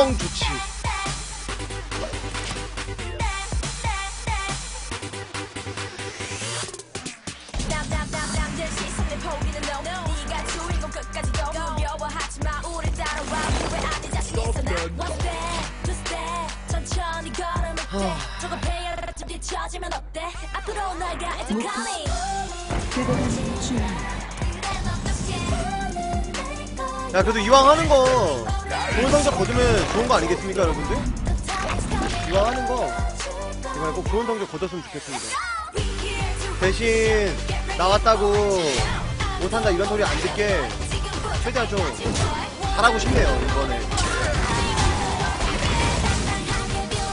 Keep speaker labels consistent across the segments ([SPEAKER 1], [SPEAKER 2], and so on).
[SPEAKER 1] 너가 이제 coming
[SPEAKER 2] 야, 그래도 이왕 하는 거, 좋은 성적 거두면 좋은 거 아니겠습니까, 여러분들? 이왕 하는 거, 이번에 꼭 좋은 성적 거뒀으면 좋겠습니다. 대신, 나왔다고, 못한다 이런 소리 안 듣게, 최대한 좀, 잘하고 싶네요, 이번에.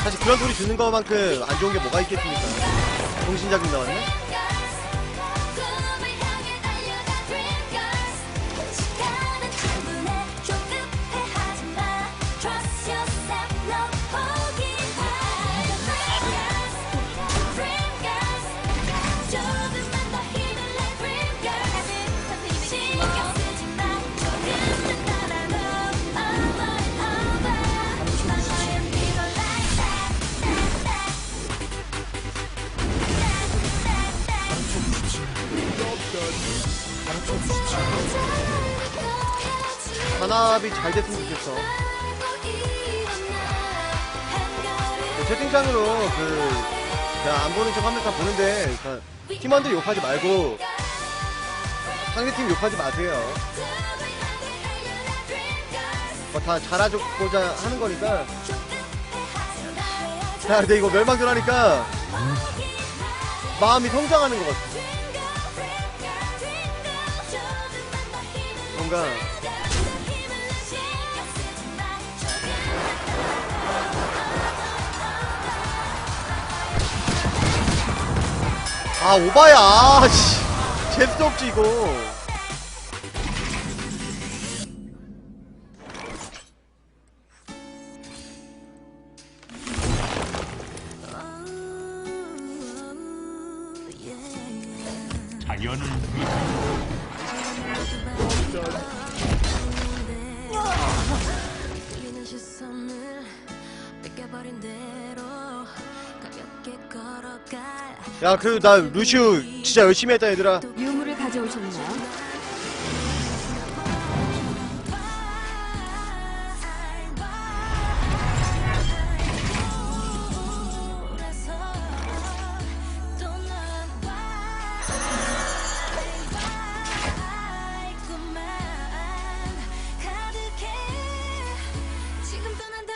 [SPEAKER 2] 사실 그런 소리 듣는 것만큼 안 좋은 게 뭐가 있겠습니까? 정신작용 나왔네? 단합이 잘 됐으면 좋겠어. 네, 채팅창으로 그, 그냥 안 보는 척 하면서 다 보는데, 그러니까 팀원들 욕하지 말고, 상대팀 욕하지 마세요. 뭐 다 잘해주고자 하는 거니까. 야, 근데 이거 멸망전 하니까, 마음이 성장하는 것 같아. 뭔가, 아, 오바야. 아, 씨. 재수도 없지, 이거. 야, 그래도 나 루시우 진짜 열심히 했다, 얘들아.
[SPEAKER 3] 유물을 가져오셨나요?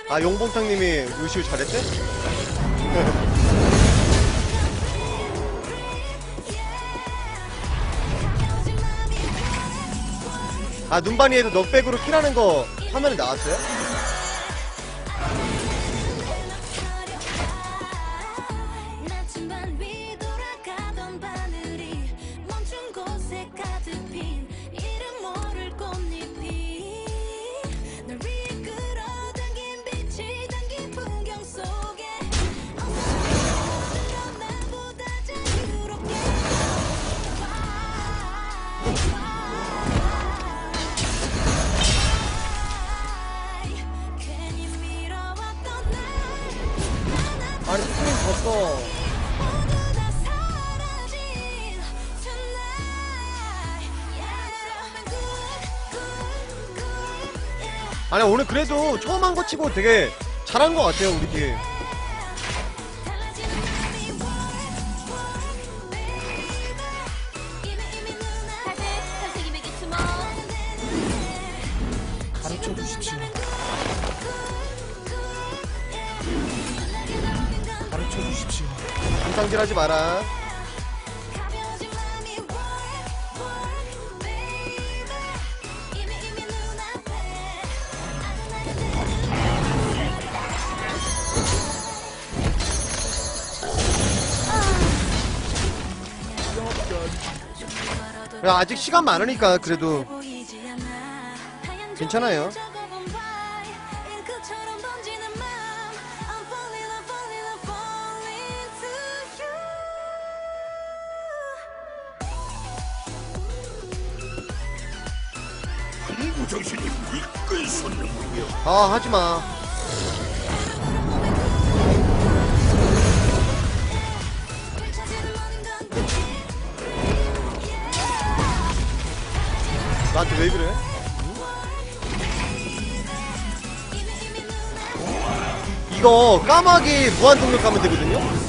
[SPEAKER 2] 아, 용봉탕님이 루시우 잘했대? 아, 눈반이에도 넉백으로 킬하는 거 화면에 나왔어요? 아니, 스크린 졌어. 아니, 오늘 그래도 처음 한 거 치고 되게 잘한 것 같아요, 우리 팀. 상질 하지 마라. 아직 시간 많으니까 그래도 괜찮아요.
[SPEAKER 4] 당신이 이끈 손능군요.
[SPEAKER 2] 아 하지마 나한테 왜 그래? 이거 까마귀 무한 동력 가면 되거든요?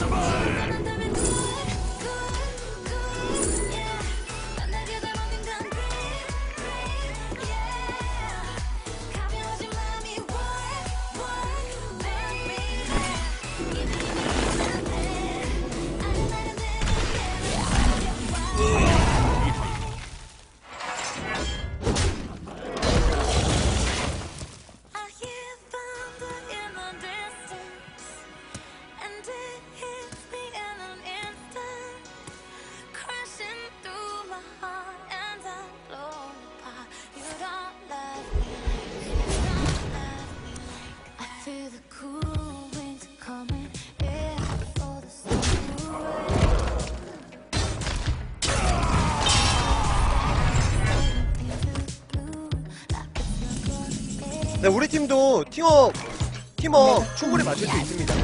[SPEAKER 2] 네, 우리 팀도 팀워 팀워 충분히 맞을 수 있습니다.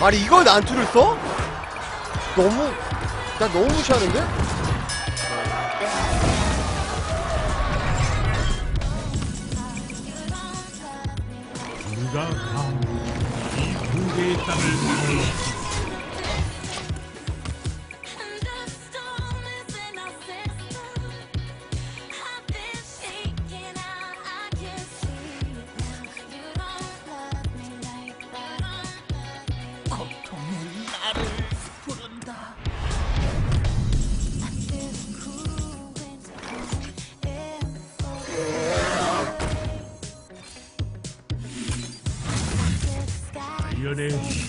[SPEAKER 2] 아니 이걸 난투를 써? 너무 나 너무 무시하는데?
[SPEAKER 4] が神。イクベ
[SPEAKER 2] タ Spanish.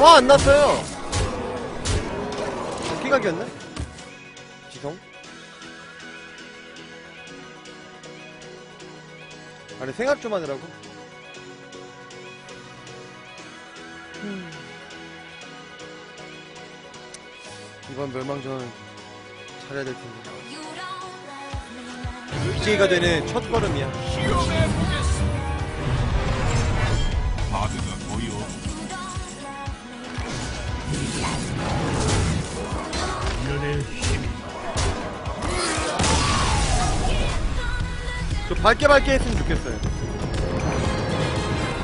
[SPEAKER 2] 화 안 났어요. 피각이었나? 지성? 아니 생각 좀 하느라고. 음. 이번 멸망전 잘해야 될 텐데. BJ가 되는 첫 걸음이야. 아드는 밝게 밝게 했으면 좋겠어요.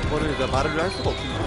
[SPEAKER 2] 그거를 말을 할 수가 없습니다.